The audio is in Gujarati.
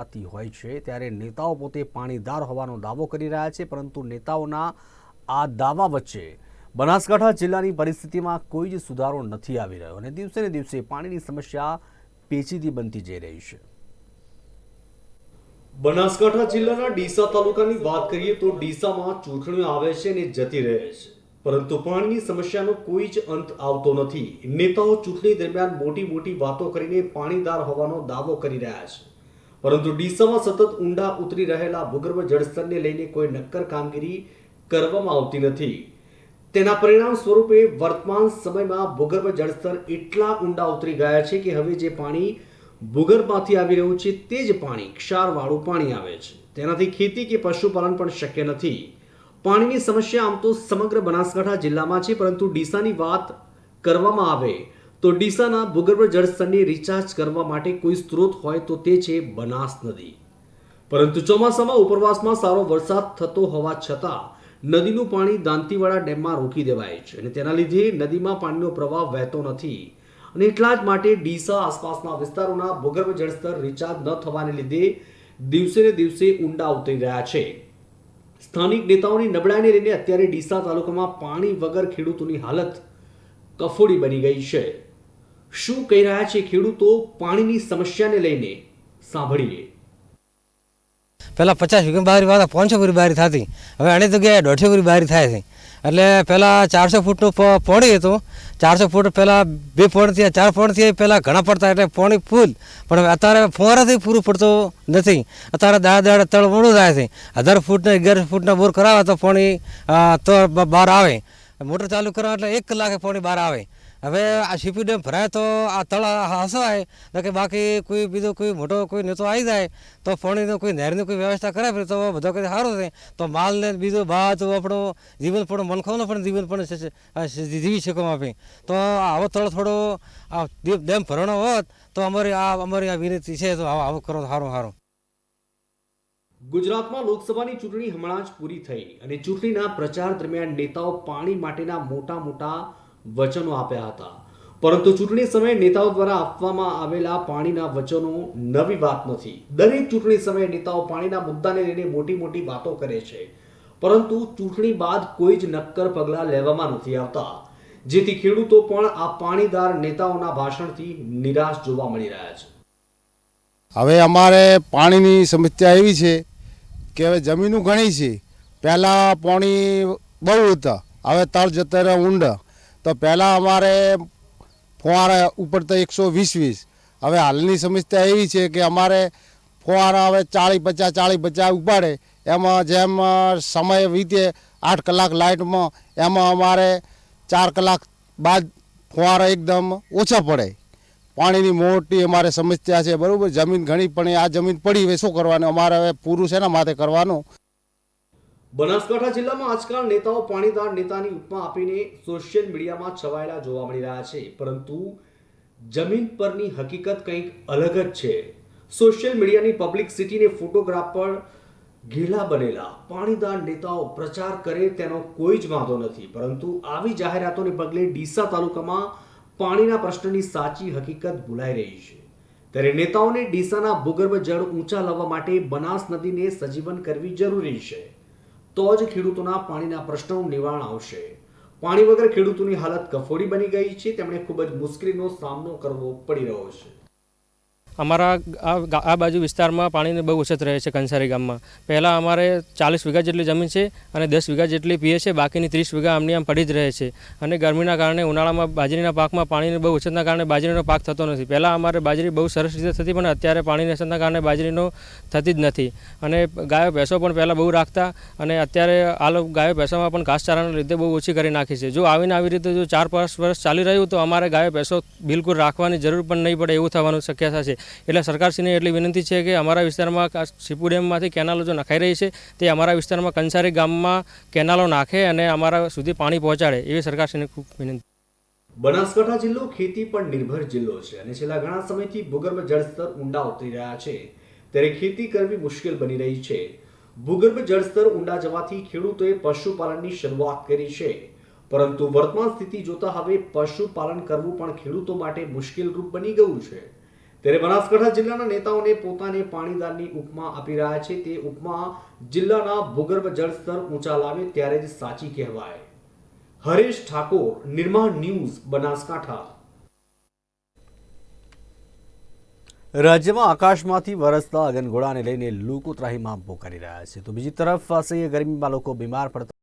થતી હોય છે, ત્યારે નેતાઓ પોતે પાણીદાર હોવાનો દાવો કરી રહ્યા છે, પરંતુ નેતાઓના આ દાવા વચ્ચે બનાસકાંઠા જિલ્લાની પરિસ્થિતિમાં કોઈ જ સુધારો નથી આવી રહ્યો અને દિવસે ને દિવસે પાણીની સમસ્યા પેચીદી બનતી જઈ રહી છે. બનાસકાંઠા જિલ્લાના ડીસા તાલુકાની વાત કરીએ તો ડીસામાં ચૂંટણીઓ આવે છે અને જતી રહે છે. પરંતુ પાણીની સમસ્યાનો કોઈ જ અંત આવતો નથી. નેતાઓ ચૂંટણી દરમિયાન મોટી મોટી વાતો કરીને પાણીદાર હોવાનો દાવો કરી રહ્યા છે. પરંતુ ડીસામાં સતત ઊંડા ઉતરી રહેલા ભૂગર્ભ જળસ્તરને લઈને કોઈ નક્કર કામગીરી કરવામાં આવતી નથી. તેના પરિણામ સ્વરૂપે વર્તમાન સમયમાં ભૂગર્ભ જળસ્તર એટલા ઊંડા ઉતરી ગયા છે કે હવે જે પાણી ભૂગર્ભમાંથી આવી રહ્યું છે તે જ પાણી ક્ષારવાળું પાણી આવે છે. તેનાથી ખેતી કે પશુપાલન પણ શક્ય નથી. પાણીની સમસ્યા આમ તો સમગ્ર બનાસકાંઠા જિલ્લામાં છે, પરંતુ ડીસાની વાત કરવામાં આવે તો ડીસાના ભૂગર્ભ જળસ્તરને રિચાર્જ કરવા માટે કોઈ સ્ત્રોત હોય તો તે છે બનાસ નદી. પરંતુ ચોમાસામાં ઉપરવાસમાં સારો વરસાદ થતો હોવા છતાં નદીનું પાણી દાંતીવાડા ડેમમાં રોકી દેવાય છે અને તેના લીધે નદીમાં પાણીનો પ્રવાહ વહેતો નથી. અને એટલા જ માટે ડીસા આસપાસના વિસ્તારોના ભૂગર્ભ જળસ્તર રિચાર્જ ન થવાને લીધે દિવસે ને દિવસે ઊંડા ઉતરી રહ્યા છે. સ્થાનિક નેતાઓની નબળાઈને લઈને અત્યારે ડીસા તાલુકામાં પાણી વગર ખેડૂતોની હાલત કફોડી બની ગઈ છે. શું કહી રહ્યા છે ખેડૂતો પાણીની સમસ્યાને લઈને? સાંભળીએ. પહેલાં પચાસ વીઘા બારી વાળા પાંચસો વીઘા બારી થતી. હવે અણી જગ્યાએ દોઢસો વીઘા બારી થાય છે. એટલે પહેલાં ચારસો ફૂટનું પોણી હતું. ચારસો ફૂટ પહેલાં બે પોણ થયા, ચાર પોણ થયા પહેલાં ઘણા પડતા એટલે પોણી ફૂલ. પણ હવે અત્યારે ફુવારાથી પૂરું પડતું નથી. અત્યારે દાડા દાડા તળ મોડું થાય છે. હજાર ફૂટને અગિયાર ફૂટના બોર કરાવે તો પોણી તો બહાર આવે. મોટર ચાલુ કરવા એટલે એક કલાકે પોણી બહાર આવે. હવે આ સીપી ડેમ ભરાય તો આ તળ હસવાય. ન કે બાકી કોઈ બીજો કોઈ મોટો કોઈ નેતો આવી જાય. તો પાણીનો કોઈ નહેરની કોઈ વ્યવસ્થા કરે ફરી તો બધો કંઈ સારું છે તો માલને બીજો ભાત આપણો જીવન પણ મનખાનું પણ જીવન પણ જીવી શકો આપે. તો આવો તળ થોડો આ ડેમ ભરવાનો હોત તો અમારી આ અમારી આ વિનંતી છે તો આવો કરો સારું સારું ગુજરાતમાં લોકસભાની ચૂંટણી હમણાં જ પૂરી થઈ અને ચૂંટણીના પ્રચાર દરમિયાન નેતાઓ પાણી માટેના મોટા મોટા વચનો આપ્યા હતા. પરંતુ ચૂંટણી સમયે નેતાઓ દ્વારા આપવામાં આવેલા પાણીના વચનો નવી વાત નથી. દરેક ચૂંટણી સમયે નેતાઓ પાણીના મુદ્દાને લઈને મોટી મોટી વાતો કરે છે. પરંતુ ચૂંટણી બાદ કોઈ જ નક્કર પગલાં લેવામાં નથી આવતા. જેથી ખેડૂતો પણ આ પાણીદાર નેતાઓના ભાષણથી નિરાશ જોવા મળી રહ્યા છે. હવે અમારે પાણીની સમસ્યા એવી છે કે હવે જમીનો ઘણી છે. પહેલાં પાણી બહુ હતા. હવે તળ જતા ઊંડા. તો પહેલાં અમારે ફુવારા ઉપર તો એકસો વીસ વીસ. હવે હાલની સમસ્યા એવી છે કે અમારે ફુવારા હવે ચાળીસ પચાસ ચાળીસ પચાસ ઉપાડે. એમાં જેમ સમય વીતે, આઠ કલાક લાઇટમાં, એમાં અમારે ચાર કલાક બાદ ફુવારા એકદમ ઓછા પડે. પાણીની મોટી અમારે સમસ્યા છે, બરાબર? જમીન ઘણી, પણ આ જમીન પડી, હવે શું કરવાનું? અમારે હવે પૂરું છે ને માથે કરવાનું. બનાસકાંઠા જિલ્લામાં આજકાલ નેતાઓ પાણીદાર નેતાની ઉપમા આપીને સોશિયલ મીડિયામાં છવાયેલા જોવા મળી રહ્યા છે. પરંતુ જમીન પરની હકીકત કંઈક અલગ જ છે. સોશિયલ મીડિયાની પબ્લિક સિટીને ફોટોગ્રાફર ઘેલા બનેલા પાણીદાર નેતાઓ પ્રચાર કરે તેનો કોઈ જ વાંધો નથી. પરંતુ આવી જાહેરાતોને પગલે ડીસા તાલુકામાં પાણીના પ્રશ્નની સાચી હકીકત ભૂલાઈ રહી છે. ત્યારે નેતાઓને ડીસાના ભૂગર્ભ જળ ઊંચા લાવવા માટે બનાસ નદીને સજીવન કરવી જરૂરી છે. તો જ ખેડૂતોના પાણીના પ્રશ્નનું નિવારણ આવશે. પાણી વગર ખેડૂતોની હાલત કફોડી બની ગઈ છે. તેમણે ખૂબ જ મુશ્કેલીનો સામનો કરવો પડી રહ્યો છે. અમારા આ બાજુ વિસ્તારમાં પાણીની બહુ અછત રહે છે કંસારી ગામમાં. પહેલાં અમારે ચાલીસ વીઘા જેટલી જમીન છે અને દસ વીઘા જેટલી પીએ છે, બાકીની ત્રીસ વીઘા આમની આમ પડી જ રહે છે. અને ગરમીના કારણે ઉનાળામાં બાજરીના પાકમાં પાણીની બહુ અછતના કારણે બાજરીનો પાક થતો નથી. પહેલાં અમારે બાજરી બહુ સરસ રીતે થતી, પણ અત્યારે પાણીની અછતના કારણે બાજરીનો થતી જ નથી. અને ગાયો, ભેંસો પણ પહેલાં બહુ રાખતા અને અત્યારે આ ગાયો, ભેંસોમાં પણ ઘાસચારાના લીધે બહુ ઓછી કરી નાખી છે. જો આવીને આવી રીતે જો ચાર પાંચ વર્ષ ચાલી રહ્યું તો અમારે ગાયો, ભેંસો બિલકુલ રાખવાની જરૂર પણ નહીં પડે એવું થવાનું શક્યતા છે એટલે સરકારશ્રીને એટલી વિનંતી છે કે અમારા વિસ્તારમાં સીપુ ડેમમાંથી કેનાલો જો નખાઈ રહી છે, તે અમારા વિસ્તારમાં કંસારી ગામમાં કેનાલો નાખે અને અમારા સુધી પાણી પહોંચાડે, એવી સરકારશ્રીને ખૂબ વિનંતી. બનાસકાંઠા જિલ્લો ખેતી પર નિર્ભર જિલ્લો છે અને છેલ્લા ઘણા સમયથી ભૂગર્ભ જળસ્તર ઊંડા ઉતરી રહ્યા છે. ત્યારે ખેતી કરવી મુશ્કેલ બની રહી છે. ભૂગર્ભ જળસ્તર ઊંડા જવાથી ખેડૂતોએ પશુપાલનની શરૂઆત કરી છે. પરંતુ વર્તમાન સ્થિતિ જોતા હવે પશુપાલન કરવું પણ ખેડૂતો માટે મુશ્કેલ રૂપ બની ગયું છે. ત્યારે બનાસકાંઠા જિલ્લાના નેતાઓને પોતાને પાણીદારની ઉપમા આપી રહ્યા છે. તે ઉપમા જિલ્લાના ભૂગર્ભ જળસ્તર ઊંચા લાવે ત્યારે જ સાચી કહેવાય. હરેશ ઠાકોર, નિર્માણ ન્યૂઝ, બનાસકાંઠા. રાજ્યમાં આકાશમાંથી વરસતા અગનગોળાને લઈને લોકો ત્રાહીમામ પોકારી રહ્યા છે. તો બીજી તરફ અસહ્ય ગરમીમાં લોકો બીમાર પડતા